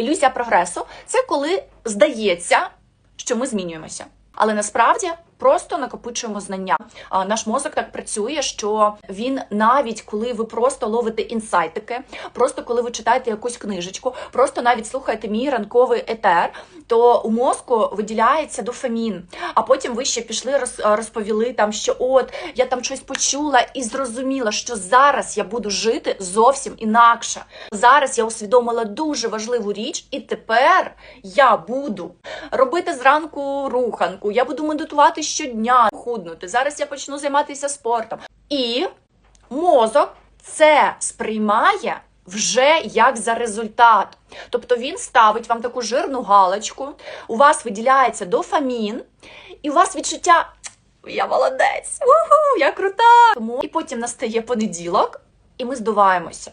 Ілюзія прогресу це коли здається, що ми змінюємося. Але насправді просто накопичуємо знання. Наш мозок так працює, що він навіть коли ви просто ловите інсайтики, просто коли ви читаєте якусь книжечку, просто навіть слухаєте мій ранковий етер, то у мозку виділяється дофамін. А потім ви ще пішли роз- розповіли там, що от я там щось почула і зрозуміла, що зараз я буду жити зовсім інакше. Зараз я усвідомила дуже важливу річ, і тепер я буду робити зранку руханку, я буду медитувати щодня, худнути. Зараз я почну займатися спортом. І мозок це сприймає вже як за результат. Тобто він ставить вам таку жирну галочку, у вас виділяється дофамін, і у вас відчуття. Я молодець, уху, я крута. Тому і потім настає понеділок, і ми здуваємося.